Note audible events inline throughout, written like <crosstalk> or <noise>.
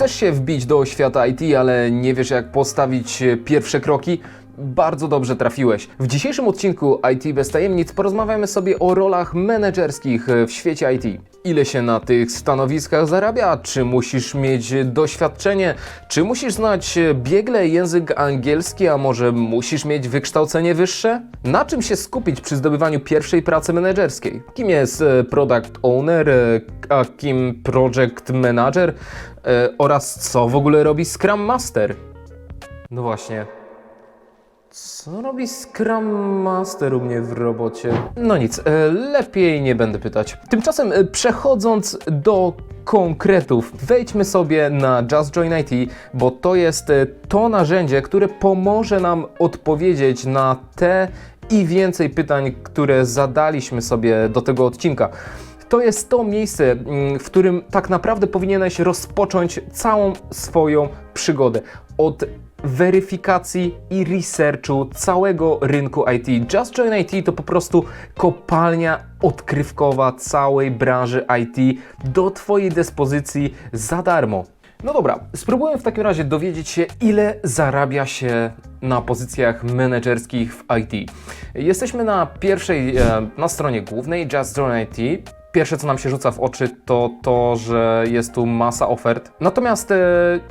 Chcesz się wbić do świata IT, ale nie wiesz jak postawić e, pierwsze kroki? Bardzo dobrze trafiłeś. W dzisiejszym odcinku IT bez tajemnic porozmawiamy sobie o rolach menedżerskich e, w świecie IT. Ile się na tych stanowiskach zarabia? Czy musisz mieć doświadczenie? Czy musisz znać e, biegle język angielski, a może musisz mieć wykształcenie wyższe? Na czym się skupić przy zdobywaniu pierwszej pracy menedżerskiej? Kim jest product owner, a kim project manager? E, Oraz co w ogóle robi Scrum Master? No właśnie, co robi Scrum Master u mnie w robocie? No nic, e, lepiej nie będę pytać. Tymczasem e, przechodząc do konkretów, wejdźmy sobie na Just Join IT, bo to jest to narzędzie, które pomoże nam odpowiedzieć na te i więcej pytań, które zadaliśmy sobie do tego odcinka. To jest to miejsce, mm, w którym tak naprawdę powinieneś rozpocząć całą swoją przygodę. Od weryfikacji i researchu całego rynku IT. Just Join IT to po prostu kopalnia odkrywkowa całej branży IT do Twojej dyspozycji za darmo. No dobra, spróbuję w takim razie dowiedzieć się, ile zarabia się na pozycjach menedżerskich w IT. Jesteśmy na pierwszej, e, na stronie głównej Just Join IT. Pierwsze, co nam się rzuca w oczy, to to, że jest tu masa ofert. Natomiast e,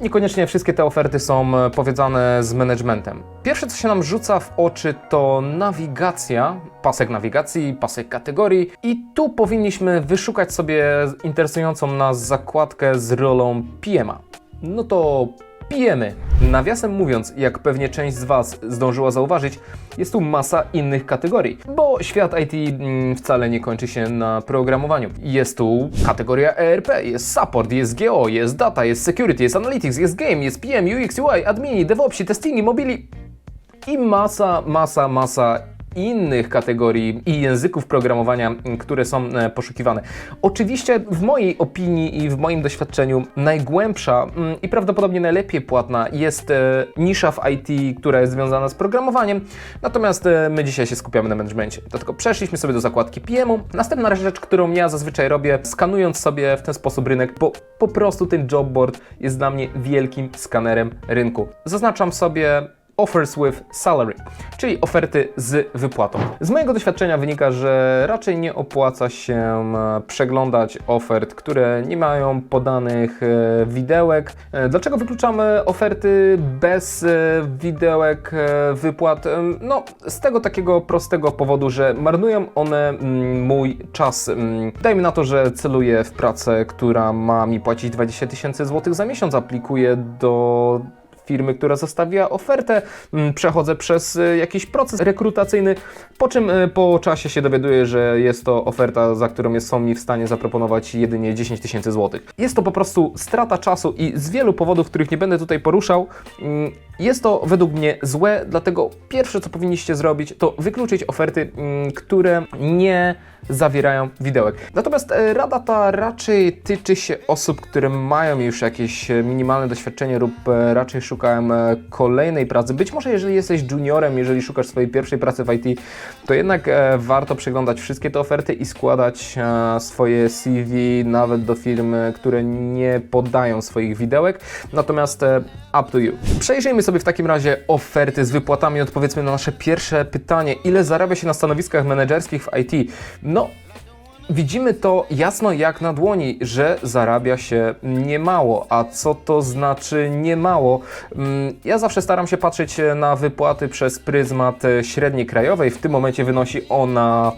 niekoniecznie wszystkie te oferty są e, powiązane z managementem. Pierwsze, co się nam rzuca w oczy, to nawigacja, pasek nawigacji, pasek kategorii i tu powinniśmy wyszukać sobie interesującą nas zakładkę z rolą PM-a. No to pijemy. Nawiasem mówiąc, jak pewnie część z Was zdążyła zauważyć, jest tu masa innych kategorii, bo świat IT mm, wcale nie kończy się na programowaniu. Jest tu kategoria ERP, jest support, jest GO, jest data, jest security, jest analytics, jest game, jest PM, UX, UI, admini, DevOpsi, testingi, mobili i masa, masa, masa innych kategorii i języków programowania, m, które są e, poszukiwane. Oczywiście w mojej opinii i w moim doświadczeniu najgłębsza mm, i prawdopodobnie najlepiej płatna jest e, nisza w IT, która jest związana z programowaniem, natomiast e, my dzisiaj się skupiamy na managemencie. Dlatego przeszliśmy sobie do zakładki PM-u. Następna rzecz, którą ja zazwyczaj robię, skanując sobie w ten sposób rynek, bo po prostu ten jobboard jest dla mnie wielkim skanerem rynku. Zaznaczam sobie offers with salary, czyli oferty z wypłatą. Z mojego doświadczenia wynika, że raczej nie opłaca się e, przeglądać ofert, które nie mają podanych e, widełek. E, Dlaczego wykluczamy oferty bez widełek wypłat? No, z tego takiego prostego powodu, że marnują one mm, mój czas. Mm, Dajmy na to, że celuję w pracę, która ma mi płacić 20 tysięcy złotych za miesiąc, aplikuję do firmy, która zostawiła ofertę, mm, przechodzę przez y, jakiś proces rekrutacyjny, po czym y, po czasie się dowiaduję, że jest to oferta, za którą jest, są mi w stanie zaproponować jedynie 10 tysięcy złotych. Jest to po prostu strata czasu i z wielu powodów, których nie będę tutaj poruszał, mm, jest to według mnie złe, dlatego pierwsze co powinniście zrobić to wykluczyć oferty, mm, które nie zawierają widełek. Natomiast e, rada ta raczej tyczy się osób, które mają już jakieś e, minimalne doświadczenie lub e, raczej szukają kolejnej pracy. Być może jeżeli jesteś juniorem, jeżeli szukasz swojej pierwszej pracy w IT, to jednak warto przeglądać wszystkie te oferty i składać swoje CV nawet do firmy, które nie podają swoich widełek. Natomiast up to you. Przejrzyjmy sobie w takim razie oferty z wypłatami. Odpowiedzmy na nasze pierwsze pytanie. Ile zarabia się na stanowiskach menedżerskich w IT? No, Widzimy to jasno jak na dłoni, że zarabia się niemało. A co to znaczy niemało? Mm, Ja zawsze staram się patrzeć na wypłaty przez pryzmat średniej krajowej. W tym momencie wynosi ona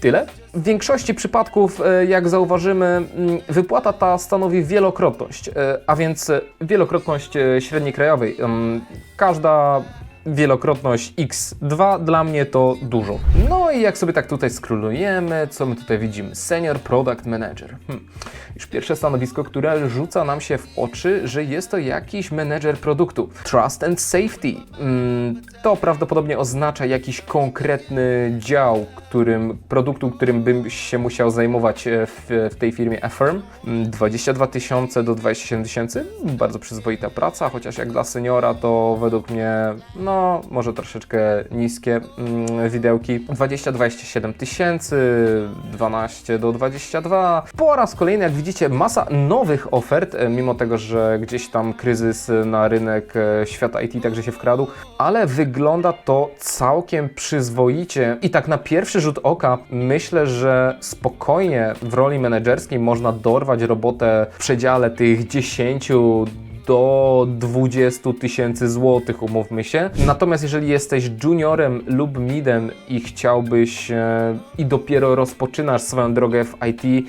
Tyle? W większości przypadków, e, jak zauważymy, mm, wypłata ta stanowi wielokrotność, e, a więc wielokrotność e, średniej krajowej. Ym, Każda wielokrotność x2 dla mnie to dużo. No i jak sobie tak tutaj skrólujemy, co my tutaj widzimy? Senior Product Manager. Hmm. Już pierwsze stanowisko, które rzuca nam się w oczy, że jest to jakiś menedżer produktu. Trust and Safety. Mm, To prawdopodobnie oznacza jakiś konkretny dział, którym, produktu, którym bym się musiał zajmować e, w, w tej firmie Affirm. Mm, 22 tysiące do 27 tysięcy. Bardzo przyzwoita praca, chociaż jak dla seniora to według mnie no no może troszeczkę niskie mm, widełki. 20-27 tysięcy, 12 do 22. Po raz kolejny, jak widzicie, masa nowych ofert, e, mimo tego, że gdzieś tam kryzys na rynek e, świata IT także się wkradł, ale wygląda to całkiem przyzwoicie i tak na pierwszy rzut oka myślę, że spokojnie w roli menedżerskiej można dorwać robotę w przedziale tych 10 do 20 tysięcy złotych, umówmy się. Natomiast jeżeli jesteś juniorem lub midem i chciałbyś e, i dopiero rozpoczynasz swoją drogę w IT,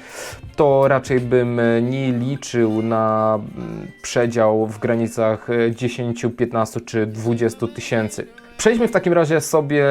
to raczej bym e, nie liczył na mm, przedział w granicach e, 10, 15 czy 20 tysięcy. Przejdźmy w takim razie sobie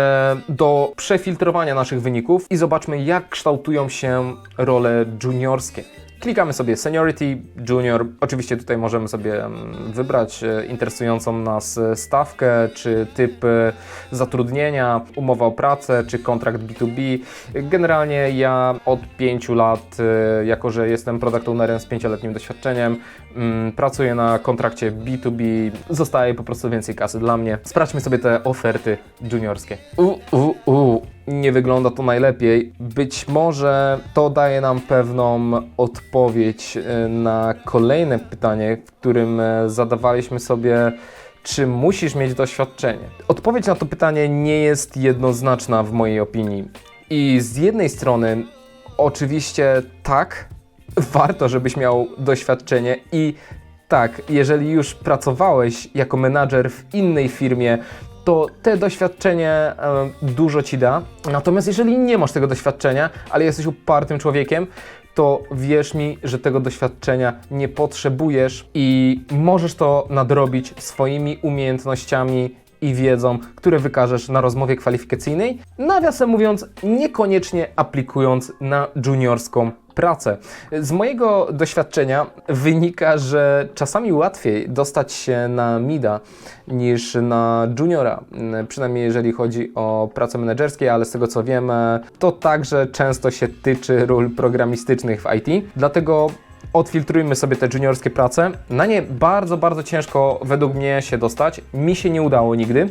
do przefiltrowania naszych wyników i zobaczmy, jak kształtują się role juniorskie. Klikamy sobie Seniority, Junior. Oczywiście tutaj możemy sobie mm, wybrać e, interesującą nas e, stawkę, czy typ e, zatrudnienia, umowa o pracę, czy kontrakt B2B. Generalnie ja od 5 lat, jako że jestem product ownerem z 5-letnim doświadczeniem, mm, pracuję na kontrakcie B2B, zostaje po prostu więcej kasy dla mnie. Sprawdźmy sobie te oferty juniorskie. U, u, u nie wygląda to najlepiej. Być może to daje nam pewną odpowiedź e, na kolejne pytanie, w którym e, zadawaliśmy sobie, czy musisz mieć doświadczenie. Odpowiedź na to pytanie nie jest jednoznaczna w mojej opinii. I z jednej strony, oczywiście tak, <laughs> warto, żebyś miał doświadczenie i tak, jeżeli już pracowałeś jako menadżer w innej firmie, to te doświadczenie dużo ci da. Natomiast jeżeli nie masz tego doświadczenia, ale jesteś upartym człowiekiem, to wierz mi, że tego doświadczenia nie potrzebujesz i możesz to nadrobić swoimi umiejętnościami i wiedzą, które wykażesz na rozmowie kwalifikacyjnej. Nawiasem mówiąc, niekoniecznie aplikując na juniorską pracę. Z mojego doświadczenia wynika, że czasami łatwiej dostać się na mida niż na juniora, przynajmniej jeżeli chodzi o prace menedżerskie, ale z tego co wiem, to także często się tyczy ról programistycznych w IT. Dlatego odfiltrujmy sobie te juniorskie prace. Na nie bardzo, bardzo ciężko według mnie się dostać. Mi się nie udało nigdy.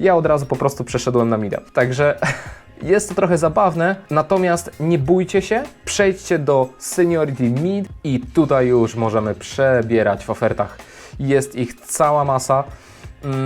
Ja od razu po prostu przeszedłem na mida. Także <laughs> jest to trochę zabawne, natomiast nie bójcie się, przejdźcie do Seniority Mid i tutaj już możemy przebierać w ofertach. Jest ich cała masa.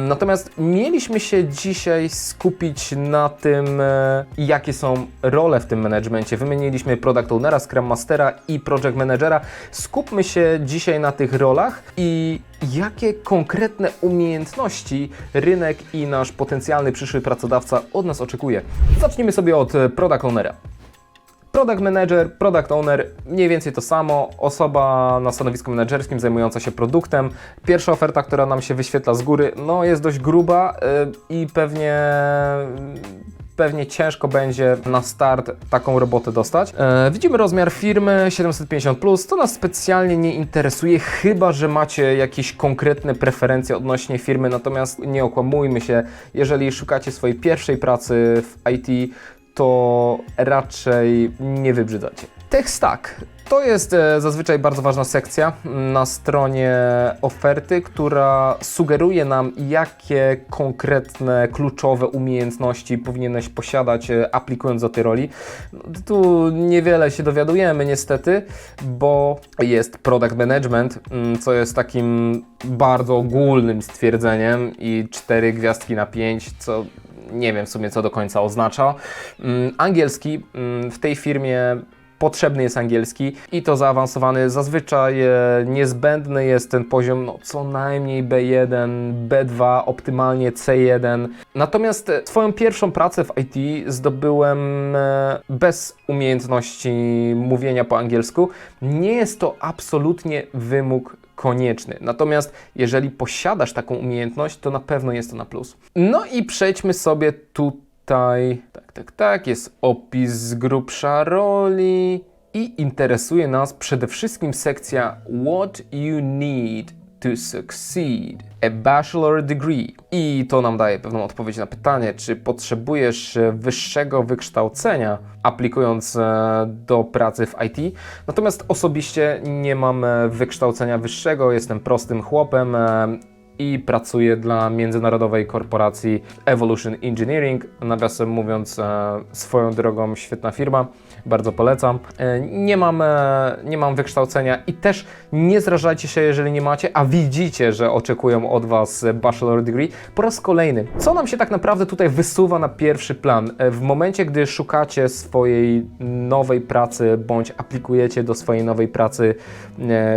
Natomiast mieliśmy się dzisiaj skupić na tym, e, jakie są role w tym managemencie. Wymieniliśmy Product Ownera, Scrum Mastera i Project Managera. Skupmy się dzisiaj na tych rolach i jakie konkretne umiejętności rynek i nasz potencjalny przyszły pracodawca od nas oczekuje. Zacznijmy sobie od e, Product Ownera. Product Manager, Product Owner, mniej więcej to samo. Osoba na stanowisku menedżerskim zajmująca się produktem. Pierwsza oferta, która nam się wyświetla z góry, no jest dość gruba yy, i pewnie pewnie ciężko będzie na start taką robotę dostać. E, widzimy rozmiar firmy 750, to nas specjalnie nie interesuje, chyba że macie jakieś konkretne preferencje odnośnie firmy. Natomiast nie okłamujmy się, jeżeli szukacie swojej pierwszej pracy w IT, to raczej nie wybrzydzacie. Tech Stack to jest e, zazwyczaj bardzo ważna sekcja na stronie oferty, która sugeruje nam, jakie konkretne, kluczowe umiejętności powinieneś posiadać, e, aplikując do tej roli. No, tu niewiele się dowiadujemy, niestety, bo jest product management, mm, co jest takim bardzo ogólnym stwierdzeniem i cztery gwiazdki na pięć, co nie wiem w sumie co do końca oznacza. Mm, Angielski mm, w tej firmie potrzebny jest angielski i to zaawansowany. Zazwyczaj e, niezbędny jest ten poziom no, co najmniej B1, B2, optymalnie C1. Natomiast e, swoją pierwszą pracę w IT zdobyłem e, bez umiejętności mówienia po angielsku. Nie jest to absolutnie wymóg konieczny. Natomiast jeżeli posiadasz taką umiejętność, to na pewno jest to na plus. No i przejdźmy sobie tutaj. Tak, tak, tak. Jest opis z grubsza roli. I interesuje nas przede wszystkim sekcja What you need to succeed. A bachelor degree. I to nam daje pewną odpowiedź na pytanie, czy potrzebujesz e, wyższego wykształcenia aplikując e, do pracy w IT. Natomiast osobiście nie mam e, wykształcenia wyższego, jestem prostym chłopem. i pracuję dla międzynarodowej korporacji Evolution Engineering. Nawiasem mówiąc, swoją drogą świetna firma, bardzo polecam. E, Nie mam, e, nie mam wykształcenia i też nie zrażajcie się, jeżeli nie macie, a widzicie, że oczekują od Was bachelor degree. Po raz kolejny, co nam się tak naprawdę tutaj wysuwa na pierwszy plan? E, W momencie, gdy szukacie swojej nowej pracy bądź aplikujecie do swojej nowej pracy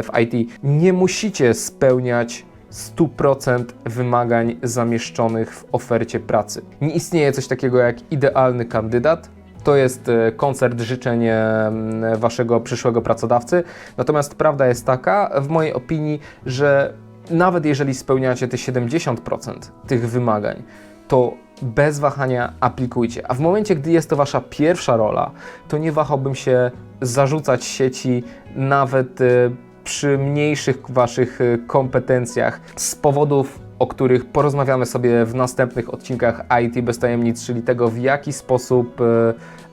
w IT, nie musicie spełniać 100% wymagań zamieszczonych w ofercie pracy. Nie istnieje coś takiego jak idealny kandydat. To jest e, koncert życzeń e, waszego przyszłego pracodawcy. Natomiast prawda jest taka, w mojej opinii, że nawet jeżeli spełniacie te 70% tych wymagań, to bez wahania aplikujcie. A w momencie, gdy jest to wasza pierwsza rola, to nie wahałbym się zarzucać sieci nawet e, przy mniejszych waszych kompetencjach z powodów, o których porozmawiamy sobie w następnych odcinkach IT bez tajemnic, czyli tego w jaki sposób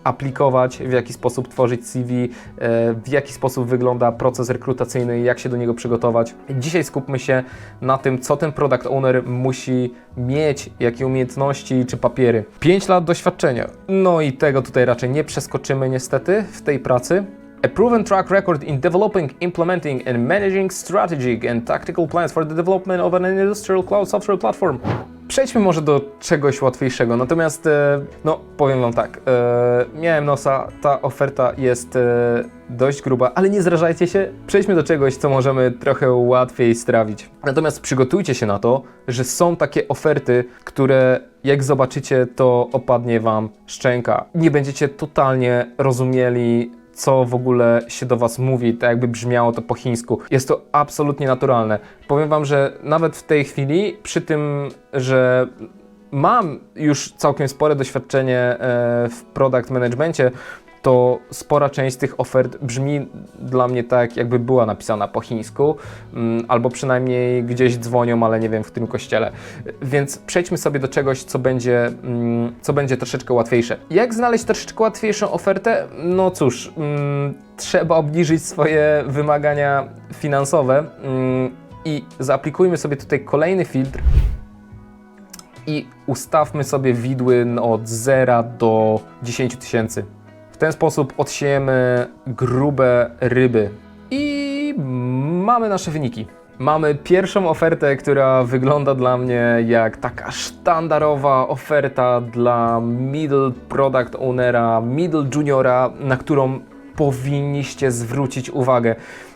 aplikować, w jaki sposób tworzyć CV, e, w jaki sposób wygląda proces rekrutacyjny, jak się do niego przygotować. Dzisiaj skupmy się na tym, co ten product owner musi mieć, jakie umiejętności czy papiery. 5 lat doświadczenia. No i tego tutaj raczej nie przeskoczymy niestety w tej pracy. A proven track record in developing, implementing, and managing strategic and tactical plans for the development of an industrial cloud software platform. Przejdźmy może do czegoś łatwiejszego. Natomiast, e, no, powiem Wam tak, e, miałem nosa, ta oferta jest e, dość gruba, ale nie zrażajcie się, przejdźmy do czegoś, co możemy trochę łatwiej strawić. Natomiast przygotujcie się na to, że są takie oferty, które jak zobaczycie, to opadnie Wam szczęka. Nie będziecie totalnie rozumieli, co w ogóle się do Was mówi, tak jakby brzmiało to po chińsku. Jest to absolutnie naturalne. Powiem Wam, że nawet w tej chwili, przy tym, że mam już całkiem spore doświadczenie e, w product managemencie, to spora część tych ofert brzmi dla mnie tak, jakby była napisana po chińsku, mm, albo przynajmniej gdzieś dzwonią, ale nie wiem w którym kościele. Więc przejdźmy sobie do czegoś, co będzie, mm, co będzie troszeczkę łatwiejsze. Jak znaleźć troszeczkę łatwiejszą ofertę? No cóż, mm, trzeba obniżyć swoje wymagania finansowe i zaaplikujmy sobie tutaj kolejny filtr i ustawmy sobie widły od 0 do 10 tysięcy. W ten sposób odsiejemy grube ryby i mamy nasze wyniki. Mamy pierwszą ofertę, która wygląda dla mnie jak taka sztandarowa oferta dla middle product ownera, middle juniora, na którą powinniście zwrócić uwagę.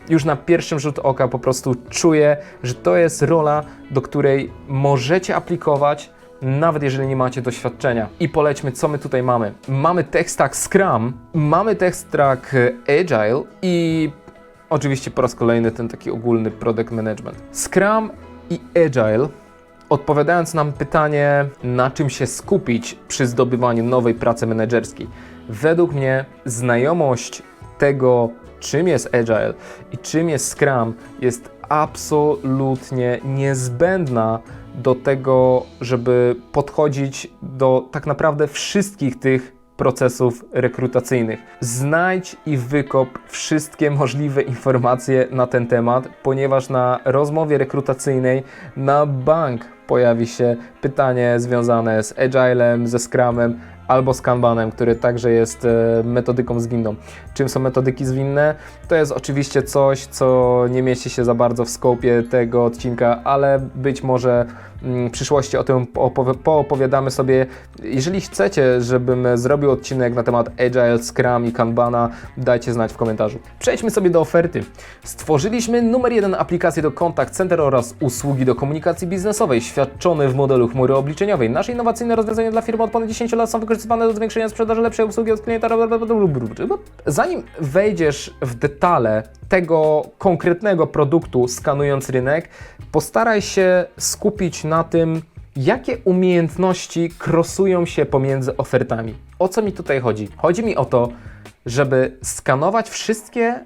Już na pierwszym rzut oka po prostu czuję, że to jest rola, do której możecie aplikować, nawet jeżeli nie macie doświadczenia. I polećmy, co my tutaj mamy. Mamy tech stack Scrum, mamy tech stack Agile i oczywiście po raz kolejny ten taki ogólny product management. Scrum i Agile odpowiadając nam pytanie, na czym się skupić przy zdobywaniu nowej pracy menedżerskiej. Według mnie znajomość tego, czym jest Agile i czym jest Scrum, jest absolutnie niezbędna do tego, żeby podchodzić do tak naprawdę wszystkich tych procesów rekrutacyjnych. Znajdź i wykop wszystkie możliwe informacje na ten temat, ponieważ na rozmowie rekrutacyjnej na bank pojawi się pytanie związane z Agilem, ze Scrumem albo z Kanbanem, który także jest e, metodyką zwinną. Czym są metodyki zwinne? To jest oczywiście coś, co nie mieści się za bardzo w skopie tego odcinka, ale być może przyszłości o tym opowi- poopowiadamy sobie. Jeżeli chcecie, żebym zrobił odcinek na temat Agile, Scrum i Kanbana, dajcie znać w komentarzu. Przejdźmy sobie do oferty. Stworzyliśmy numer jeden aplikację do Contact Center oraz usługi do komunikacji biznesowej, świadczone w modelu chmury obliczeniowej. Nasze innowacyjne rozwiązania dla firmy od ponad 10 lat są wykorzystywane do zwiększenia sprzedaży lepszej obsługi od klienta. Zanim wejdziesz w detale tego konkretnego produktu, skanując rynek, postaraj się skupić na tym, jakie umiejętności krosują się pomiędzy ofertami. O co mi tutaj chodzi? Chodzi mi o to, żeby skanować wszystkie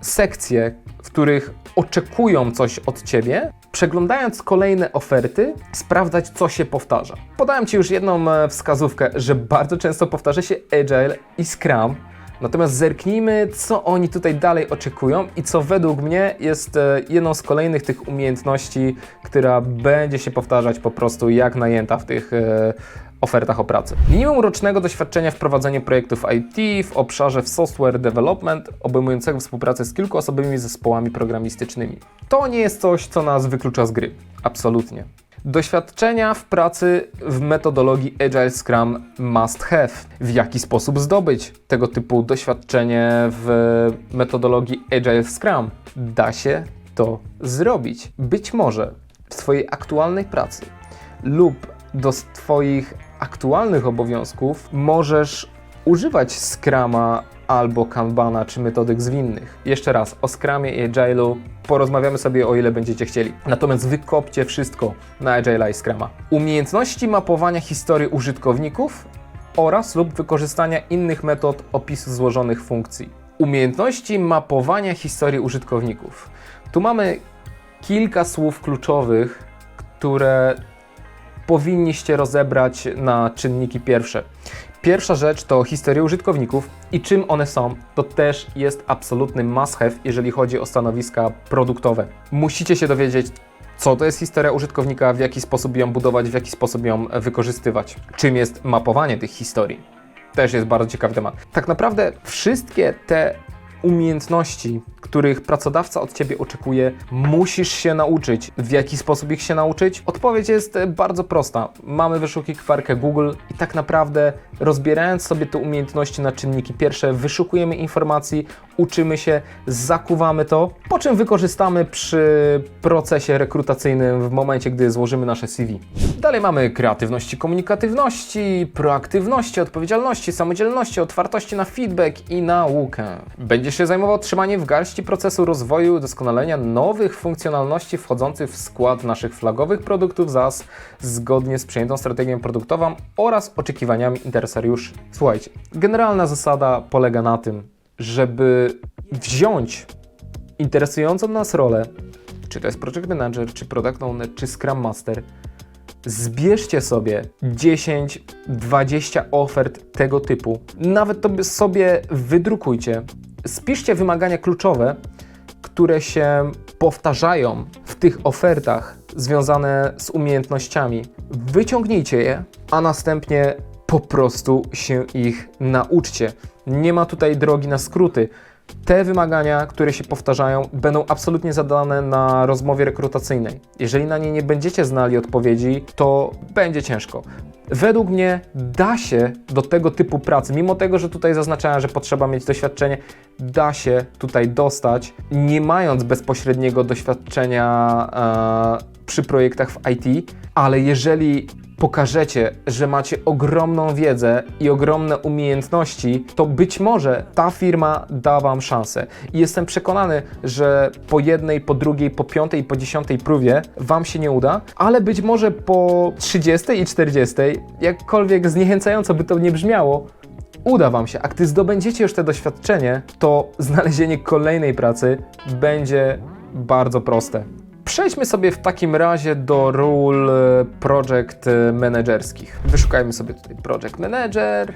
sekcje, w których oczekują coś od Ciebie, przeglądając kolejne oferty, sprawdzać, co się powtarza. Podałem Ci już jedną e, wskazówkę, że bardzo często powtarza się Agile i Scrum, Natomiast zerknijmy, co oni tutaj dalej oczekują i co według mnie jest e, jedną z kolejnych tych umiejętności, która będzie się powtarzać po prostu jak najęta w tych e, ofertach o pracę. Minimum rocznego doświadczenia w prowadzeniu projektów IT w obszarze w software development obejmującego współpracę z kilkuosobowymi zespołami programistycznymi. To nie jest coś, co nas wyklucza z gry. Absolutnie. Doświadczenia w pracy w metodologii Agile Scrum must have. W jaki sposób zdobyć tego typu doświadczenie w metodologii Agile Scrum? Da się to zrobić. Być może w Twojej aktualnej pracy lub do Twoich aktualnych obowiązków możesz używać Scrama albo Kanbana czy metodyk zwinnych. Jeszcze raz, o Scrumie i Agile'u porozmawiamy sobie o ile będziecie chcieli. Natomiast wykopcie wszystko na Agile'a i Scrama. Umiejętności mapowania historii użytkowników oraz lub wykorzystania innych metod opisu złożonych funkcji. Umiejętności mapowania historii użytkowników. Tu mamy kilka słów kluczowych, które powinniście rozebrać na czynniki pierwsze. Pierwsza rzecz to historia użytkowników i czym one są, to też jest absolutny must have, jeżeli chodzi o stanowiska produktowe. Musicie się dowiedzieć, co to jest historia użytkownika, w jaki sposób ją budować, w jaki sposób ją wykorzystywać, czym jest mapowanie tych historii. Też jest bardzo ciekawy temat. Tak naprawdę wszystkie te umiejętności, których pracodawca od ciebie oczekuje, musisz się nauczyć. W jaki sposób ich się nauczyć? Odpowiedź jest e, bardzo prosta. Mamy wyszukiwarkę Google i tak naprawdę rozbierając sobie te umiejętności na czynniki pierwsze, wyszukujemy informacji, uczymy się, zakuwamy to, po czym wykorzystamy przy procesie rekrutacyjnym w momencie, gdy złożymy nasze CV. Dalej mamy kreatywności, komunikatywności, proaktywności, odpowiedzialności, samodzielności, otwartości na feedback i naukę. Będziesz się zajmował trzymaniem w garści procesu rozwoju i doskonalenia nowych funkcjonalności wchodzących w skład naszych flagowych produktów ZAS zgodnie z przyjętą strategią produktową oraz oczekiwaniami interesariuszy. Słuchajcie, generalna zasada polega na tym, żeby wziąć interesującą nas rolę, czy to jest Project Manager, czy Product Owner, czy Scrum Master, zbierzcie sobie 10-20 ofert tego typu, nawet to sobie wydrukujcie, spiszcie wymagania kluczowe, które się powtarzają w tych ofertach związane z umiejętnościami. Wyciągnijcie je, a następnie po prostu się ich nauczcie. Nie ma tutaj drogi na skróty. Te wymagania, które się powtarzają, będą absolutnie zadane na rozmowie rekrutacyjnej. Jeżeli na nie nie będziecie znali odpowiedzi, to będzie ciężko. Według mnie da się do tego typu pracy, mimo tego, że tutaj zaznaczałem, że potrzeba mieć doświadczenie, da się tutaj dostać, nie mając bezpośredniego doświadczenia e, przy projektach w IT, ale jeżeli pokażecie, że macie ogromną wiedzę i ogromne umiejętności, to być może ta firma da Wam szansę. I jestem przekonany, że po jednej, po drugiej, po piątej po dziesiątej próbie Wam się nie uda, ale być może po 30 i 40, jakkolwiek zniechęcająco by to nie brzmiało, uda Wam się, a gdy zdobędziecie już te doświadczenie, to znalezienie kolejnej pracy będzie bardzo proste. Przejdźmy sobie w takim razie do ról e, project e, managerskich. Wyszukajmy sobie tutaj project manager,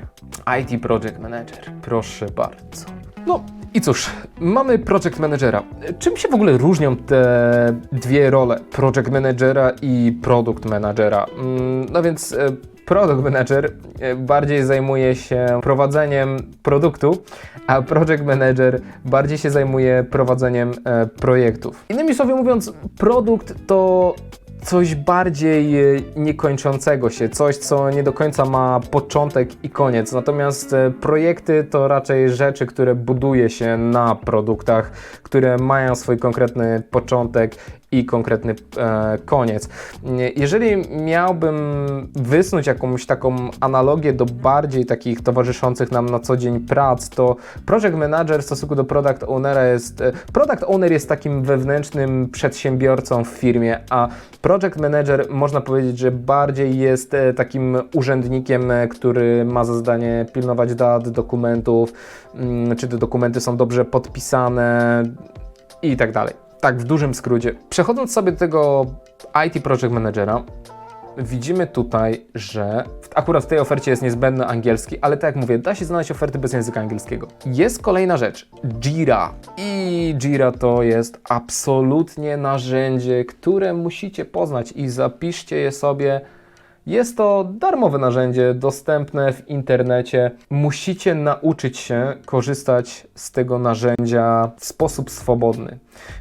IT project manager. Proszę bardzo. No i cóż, mamy project managera. Czym się w ogóle różnią te dwie role, project managera i product managera? Mm, No więc e, product manager e, bardziej zajmuje się prowadzeniem produktu, a project manager bardziej się zajmuje prowadzeniem e, projektów. Innymi słowy mówiąc, produkt to coś bardziej e, niekończącego się, coś, co nie do końca ma początek i koniec. Natomiast projekty to raczej rzeczy, które buduje się na produktach, które mają swój konkretny początek i konkretny e, koniec. Nie, Jeżeli miałbym wysnuć jakąś taką analogię do bardziej takich towarzyszących nam na co dzień prac, to project manager w stosunku do product ownera jest. e, Product owner jest takim wewnętrznym przedsiębiorcą w firmie, a project manager można powiedzieć, że bardziej jest e, takim urzędnikiem, e, który ma za zadanie pilnować dat, dokumentów, mm, czy te dokumenty są dobrze podpisane i tak dalej. Tak, w dużym skrócie. Przechodząc sobie do tego IT Project Managera, widzimy tutaj, że akurat w tej ofercie jest niezbędny angielski, ale tak jak mówię, da się znaleźć oferty bez języka angielskiego. Jest kolejna rzecz, Jira. I Jira to jest absolutnie narzędzie, które musicie poznać i zapiszcie je sobie. Jest to darmowe narzędzie, dostępne w internecie. Musicie nauczyć się korzystać z tego narzędzia w sposób swobodny,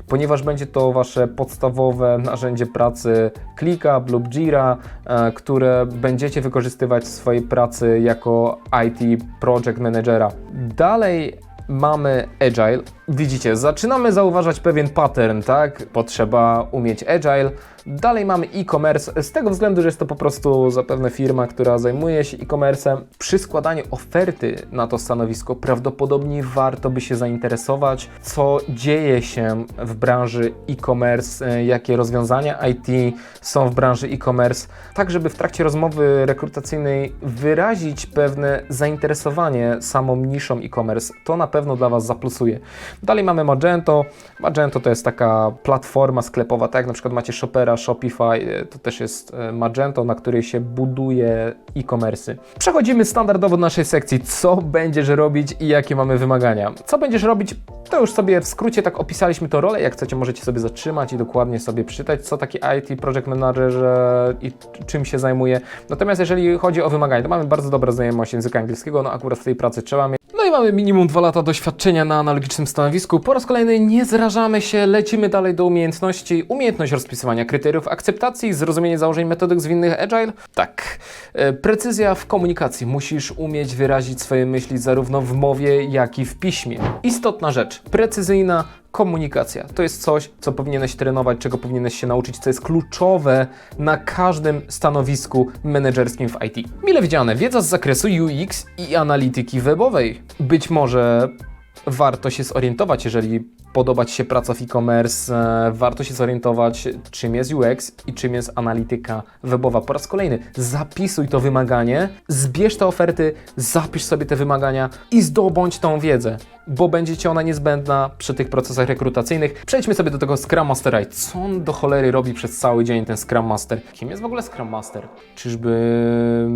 ponieważ będzie to wasze podstawowe narzędzie pracy ClickUp lub Jira, e, które będziecie wykorzystywać w swojej pracy jako IT Project Managera. Dalej mamy Agile. Widzicie, zaczynamy zauważać pewien pattern, tak? Potrzeba umieć Agile. Dalej mamy e-commerce, z tego względu, że jest to po prostu zapewne firma, która zajmuje się e-commerce'em. Przy składaniu oferty na to stanowisko prawdopodobnie warto by się zainteresować, co dzieje się w branży e-commerce, e, jakie rozwiązania IT są w branży e-commerce, tak żeby w trakcie rozmowy rekrutacyjnej wyrazić pewne zainteresowanie samą niszą e-commerce. To na pewno dla Was zaplusuje. Dalej mamy Magento. Magento to jest taka platforma sklepowa, tak jak na przykład macie Shopera, Shopify, e, to też jest e, Magento, na której się buduje e-commerce. Przechodzimy standardowo do naszej sekcji, co będziesz robić i jakie mamy wymagania. Co będziesz robić, to już sobie w skrócie tak opisaliśmy to rolę, jak chcecie możecie sobie zatrzymać i dokładnie sobie przeczytać, co taki IT Project Manager i czym się zajmuje. Natomiast jeżeli chodzi o wymagania, to mamy bardzo dobrą znajomość języka angielskiego, no akurat w tej pracy trzeba mieć. No i mamy minimum 2 lata doświadczenia na analogicznym stanowisku. Po raz kolejny nie zrażamy się, lecimy dalej do umiejętności. Umiejętność rozpisywania kryteriów akceptacji, zrozumienie założeń metodyk zwinnych Agile. Tak. E, Precyzja w komunikacji. Musisz umieć wyrazić swoje myśli zarówno w mowie, jak i w piśmie. Istotna rzecz. Precyzyjna komunikacja. To jest coś, co powinieneś trenować, czego powinieneś się nauczyć, co jest kluczowe na każdym stanowisku menedżerskim w IT. Mile widziane, wiedza z zakresu UX i analityki webowej. Być może warto się zorientować, jeżeli podoba Ci się praca w e-commerce, e, warto się zorientować, czym jest UX i czym jest analityka webowa. Po raz kolejny, zapisuj to wymaganie, zbierz te oferty, zapisz sobie te wymagania i zdobądź tą wiedzę, bo będzie Ci ona niezbędna przy tych procesach rekrutacyjnych. Przejdźmy sobie do tego Scrum Mastera i co on do cholery robi przez cały dzień ten Scrum Master? Kim jest w ogóle Scrum Master? Czyżby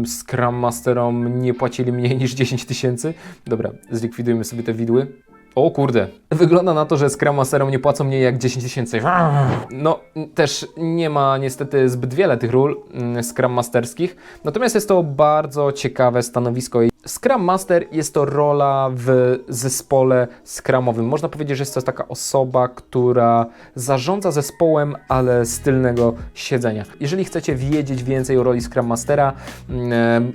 Scrum Masterom nie płacili mniej niż 10 tysięcy? Dobra, zlikwidujmy sobie te widły. O kurde, wygląda na to, że Scrum Masterom nie płacą mniej jak 10 tysięcy. No, też nie ma niestety zbyt wiele tych ról mm, Scrum Masterskich, natomiast jest to bardzo ciekawe stanowisko. Scrum Master jest to rola w zespole Scrumowym. Można powiedzieć, że jest to taka osoba, która zarządza zespołem, ale z tylnego siedzenia. Jeżeli chcecie wiedzieć więcej o roli Scrum Mastera, mm,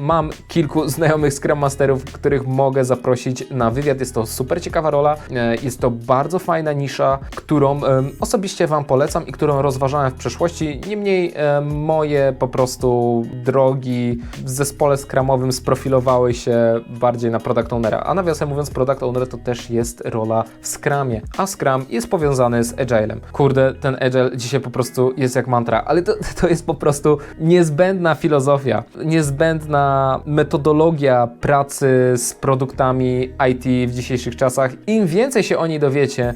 mam kilku <laughs> znajomych Scrum Masterów, których mogę zaprosić na wywiad. Jest to super ciekawa rola, e, jest to bardzo fajna nisza, którą osobiście Wam polecam i którą rozważałem w przeszłości. Niemniej em, moje po prostu drogi w zespole Scrumowym sprofilowały się bardziej na Product Ownera. A nawiasem mówiąc, Product Owner to też jest rola w Scrumie, a Scrum jest powiązany z Agilem. Kurde, ten Agile dzisiaj po prostu jest jak mantra, ale to, to jest po prostu niezbędna filozofia, niezbędna metodologia pracy z produktami IT w dzisiejszych czasach. Im więcej się o niej dowiecie,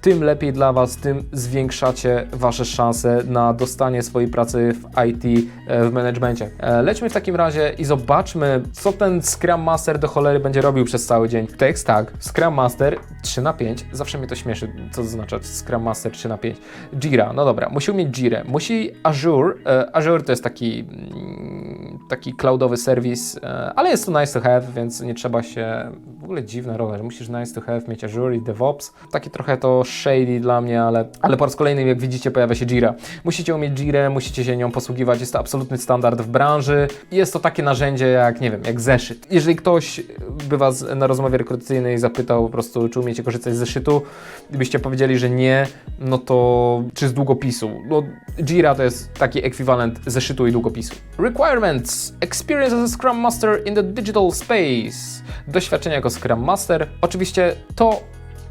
tym lepiej dla Was, tym zwiększacie Wasze szanse na dostanie swojej pracy w IT, e, w managemencie. E, Lećmy w takim razie i zobaczmy, co ten Scrum Master do cholery będzie robił przez cały dzień. Tekst tak, Scrum Master 3 na 5, zawsze mnie to śmieszy, co to znaczy Scrum Master 3 na 5. Jira, no dobra, musi umieć Jirę, musi Azure, e, Azure to jest taki, mm, taki cloudowy serwis, ale jest to nice to have, więc nie trzeba się, w ogóle dziwna rola, że musisz nice to have mieć Azure i DevOps, takie trochę to shady dla mnie, ale, ale po raz kolejny, jak widzicie, pojawia się Jira. Musicie umieć Jirę, musicie się nią posługiwać, jest to absolutny standard w branży. Jest to takie narzędzie jak, nie wiem, jak zeszyt. Jeżeli ktoś by Was na rozmowie rekrutacyjnej zapytał po prostu, czy umiecie korzystać z zeszytu, gdybyście powiedzieli, że nie, no to czy z długopisu? No, Jira to jest taki ekwiwalent zeszytu i długopisu. Requirements. Experience as a Scrum Master in the digital space. Doświadczenie jako Scrum Master. Oczywiście to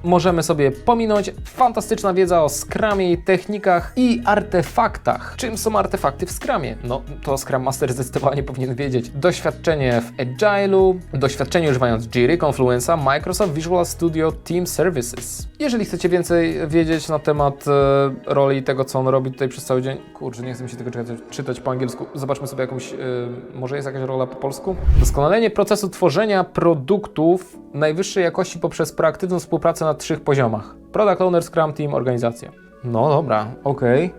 możemy sobie pominąć. Fantastyczna wiedza o Scrumie, technikach i artefaktach. Czym są artefakty w Scrumie? No, to Scrum Master zdecydowanie powinien wiedzieć. Doświadczenie w Agile'u, doświadczenie używając Jira, Confluence'a, Microsoft Visual Studio Team Services. Jeżeli chcecie więcej wiedzieć na temat e, roli i tego, co on robi tutaj przez cały dzień, kurczę, nie chcę mi się tego czytać, czytać po angielsku. Zobaczmy sobie jakąś, e, może jest jakaś rola po polsku? Doskonalenie procesu tworzenia produktów najwyższej jakości poprzez proaktywną współpracę na trzech poziomach. Product Owner, Scrum Team, organizacja. No dobra, okej.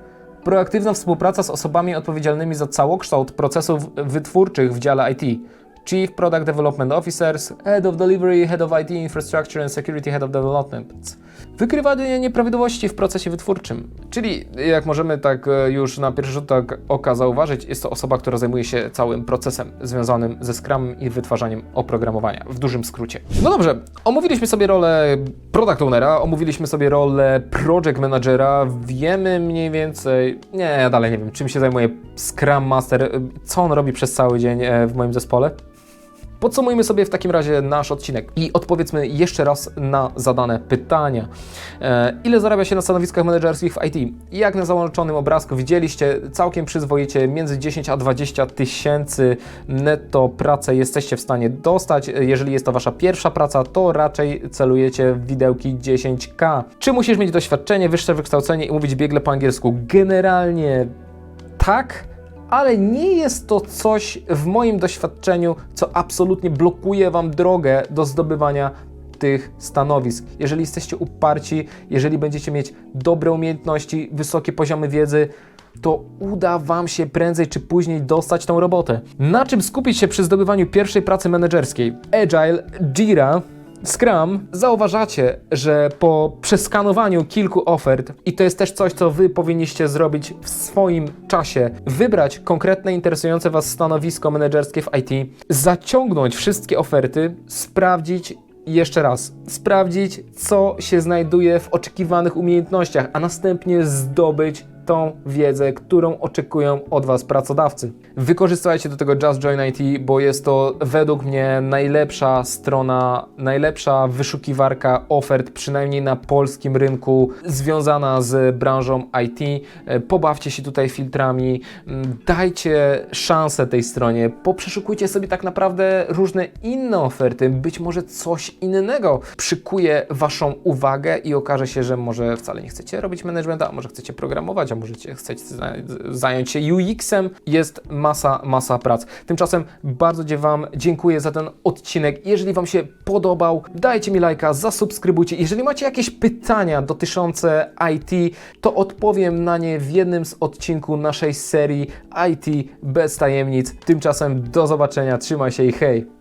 Proaktywna współpraca z osobami odpowiedzialnymi za całokształt procesów wytwórczych w dziale IT. Chief Product Development Officers, Head of Delivery, Head of IT Infrastructure and Security, Head of Development. Wykrywanie nieprawidłowości w procesie wytwórczym. Czyli, jak możemy tak e, już na pierwszy rzut oka zauważyć, jest to osoba, która zajmuje się całym procesem związanym ze Scrum i wytwarzaniem oprogramowania, w dużym skrócie. No dobrze, omówiliśmy sobie rolę Product Ownera, omówiliśmy sobie rolę Project Managera, wiemy mniej więcej, nie, ja dalej nie wiem, czym się zajmuje Scrum Master, e, co on robi przez cały dzień e, w moim zespole. Podsumujmy sobie w takim razie nasz odcinek i odpowiedzmy jeszcze raz na zadane pytania. E, ile zarabia się na stanowiskach menedżerskich w IT? Jak na załączonym obrazku widzieliście, całkiem przyzwoicie między 10 a 20 tysięcy netto pracę jesteście w stanie dostać. Jeżeli jest to Wasza pierwsza praca, to raczej celujecie w widełki 10k. Czy musisz mieć doświadczenie, wyższe wykształcenie i mówić biegle po angielsku? Generalnie tak, ale nie jest to coś w moim doświadczeniu, co absolutnie blokuje Wam drogę do zdobywania tych stanowisk. Jeżeli jesteście uparci, jeżeli będziecie mieć dobre umiejętności, wysokie poziomy wiedzy, to uda Wam się prędzej czy później dostać tą robotę. Na czym skupić się przy zdobywaniu pierwszej pracy menedżerskiej? Agile, Jira, Scrum, zauważacie, że po przeskanowaniu kilku ofert, i to jest też coś, co Wy powinniście zrobić w swoim czasie, wybrać konkretne interesujące Was stanowisko menedżerskie w IT, zaciągnąć wszystkie oferty, sprawdzić jeszcze raz, sprawdzić, co się znajduje w oczekiwanych umiejętnościach, a następnie zdobyć tą wiedzę, którą oczekują od Was pracodawcy. Wykorzystajcie do tego Just Join IT, bo jest to według mnie najlepsza strona, najlepsza wyszukiwarka ofert, przynajmniej na polskim rynku, związana z branżą IT. Pobawcie się tutaj filtrami, dajcie szansę tej stronie, poprzeszukujcie sobie tak naprawdę różne inne oferty, być może coś innego przykuje Waszą uwagę i okaże się, że może wcale nie chcecie robić managementa, a może chcecie programować, a może chcecie za- zająć się UX-em. Jest masa, masa prac. Tymczasem bardzo Wam dziękuję za ten odcinek. Jeżeli Wam się podobał, dajcie mi lajka, zasubskrybujcie. Jeżeli macie jakieś pytania dotyczące IT, to odpowiem na nie w jednym z odcinków naszej serii IT bez tajemnic. Tymczasem do zobaczenia, trzymaj się i hej!